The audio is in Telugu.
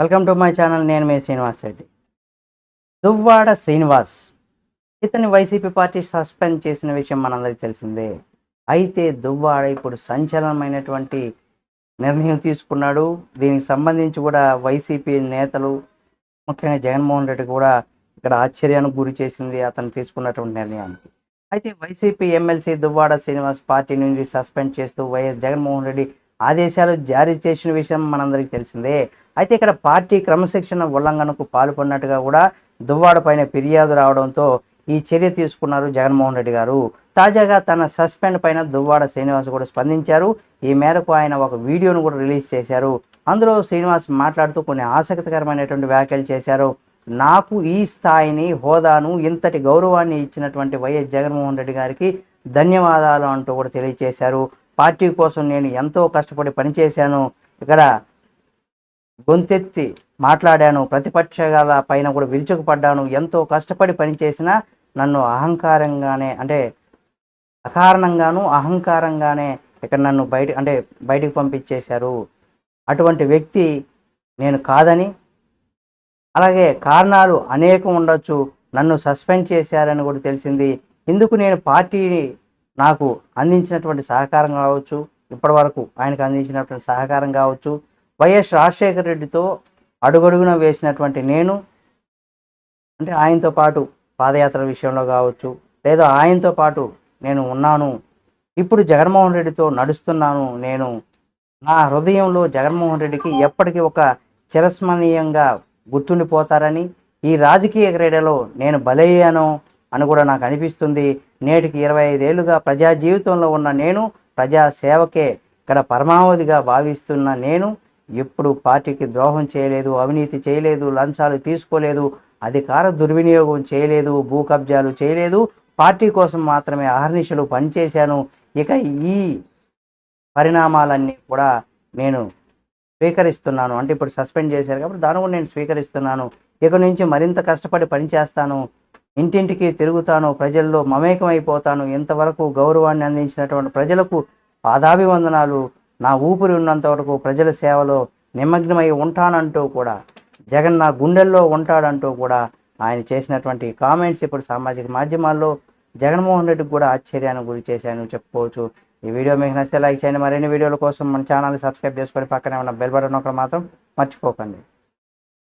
వెల్కమ్ టు మై ఛానల్ నేను మీ శ్రీనివాస్ రెడ్డి. దువ్వాడ శ్రీనివాస్. ఇతని వైసీపీ పార్టీ సస్పెండ్ చేసిన విషయం మనందరికీ తెలిసిందే. అయితే దువ్వాడ ఇప్పుడు సంచలనమైనటువంటి నిర్ణయం తీసుకున్నాడు. దీనికి సంబంధించి కూడా వైసీపీ నేతలు ముఖ్యంగా జగన్మోహన్ రెడ్డి కూడా ఇక్కడ ఆశ్చర్యానికి గురి చేసింది అతను తీసుకున్నటువంటి నిర్ణయానికి. అయితే YCP MLC Duvvada Srinivas party నుండి సస్పెండ్ చేస్తూ వైఎస్ జగన్మోహన్ రెడ్డి ఆదేశాలు జారీ చేసిన విషయం మనందరికీ తెలిసిందే. అయితే ఇక్కడ పార్టీ క్రమశిక్షణ ఉల్లంఘనకు పాల్పడినట్టుగా కూడా దువ్వాడ పైన ఫిర్యాదు రావడంతో ఈ చర్య తీసుకున్నారు జగన్మోహన్ రెడ్డి గారు. తాజాగా తన సస్పెండ్ పైన దువ్వాడ శ్రీనివాస్ కూడా స్పందించారు. ఈ మేరకు ఆయన ఒక వీడియోను కూడా రిలీజ్ చేశారు. అందులో శ్రీనివాస్ మాట్లాడుతూ కొన్ని ఆసక్తికరమైనటువంటి వ్యాఖ్యలు చేశారు. నాకు ఈ స్థాయిని హోదాను ఇంతటి గౌరవాన్ని ఇచ్చినటువంటి వైఎస్ జగన్మోహన్ రెడ్డి గారికి ధన్యవాదాలు అంటూ కూడా తెలియజేశారు. పార్టీ కోసం నేను ఎంతో కష్టపడి పనిచేశాను. ఇక్కడ గొంతెత్తి మాట్లాడాను. ప్రతిపక్షాల పైన కూడా విరుచుకుపడ్డాను. ఎంతో కష్టపడి పనిచేసిన నన్ను అహంకారంగానే అంటే అకారణంగాను అహంకారంగానే ఇక్కడ నన్ను బయట అంటే బయటికి పంపించేశారు. అటువంటి వ్యక్తి నేను కాదని అలాగే కారణాలు అనేకం ఉండొచ్చు. నన్ను సస్పెండ్ చేశారని కూడా తెలిసింది. ఇందుకు నేను పార్టీని నాకు అందించినటువంటి సహకారం కావచ్చు ఇప్పటి వరకు ఆయనకు అందించినటువంటి సహకారం కావచ్చు వైఎస్ రాజశేఖర రెడ్డితో అడుగడుగున వేసినటువంటి నేను అంటే ఆయనతో పాటు పాదయాత్ర విషయంలో కావచ్చు లేదా ఆయనతో పాటు నేను ఉన్నాను ఇప్పుడు జగన్మోహన్ రెడ్డితో నడుస్తున్నాను నేను నా హృదయంలో జగన్మోహన్ రెడ్డికి ఎప్పటికీ ఒక చిరస్మరణీయంగా గుర్తుండిపోతారని ఈ రాజకీయ క్రీడలో నేను బలయ్యాను అని కూడా నాకు అనిపిస్తుంది. నేటికి ఇరవై ఐదేళ్ళుగా ప్రజా జీవితంలో ఉన్న నేను ప్రజా సేవకే ఇక్కడ పరమావధిగా భావిస్తున్న నేను ఎప్పుడు పార్టీకి ద్రోహం చేయలేదు అవినీతి చేయలేదు లంచాలు తీసుకోలేదు అధికార దుర్వినియోగం చేయలేదు భూ కబ్జాలు చేయలేదు పార్టీ కోసం మాత్రమే అహర్నిశలు పనిచేశాను. ఇక ఈ పరిణామాలన్నీ కూడా నేను స్వీకరిస్తున్నాను. అంటే ఇప్పుడు సస్పెండ్ చేశారు కాబట్టి దాని కూడా నేను స్వీకరిస్తున్నాను. ఇక నుంచి మరింత కష్టపడి పనిచేస్తాను. ఇంటింటికి తిరుగుతాను ప్రజల్లో మమేకమైపోతాను. ఇంతవరకు గౌరవాన్ని అందించినటువంటి ప్రజలకు పాదాభివందనాలు. నా ఊపిరి ఉన్నంత వరకు ప్రజల సేవలో నిమగ్నమై ఉంటానంటూ కూడా జగన్ నా గుండెల్లో ఉంటాడంటూ కూడా ఆయన చేసినటువంటి కామెంట్స్ ఇప్పుడు సామాజిక మాధ్యమాల్లో జగన్మోహన్ రెడ్డికి కూడా ఆశ్చర్యానికి గురి చేశాను చెప్పుకోవచ్చు. ఈ వీడియో మీకు నచ్చితే లైక్ చేయండి. మరిన్ని వీడియోల కోసం మన ఛానల్ని సబ్స్క్రైబ్ చేసుకొని పక్కనే ఉన్న బెల్ బటన్ ఒకటి మాత్రం మర్చిపోకండి.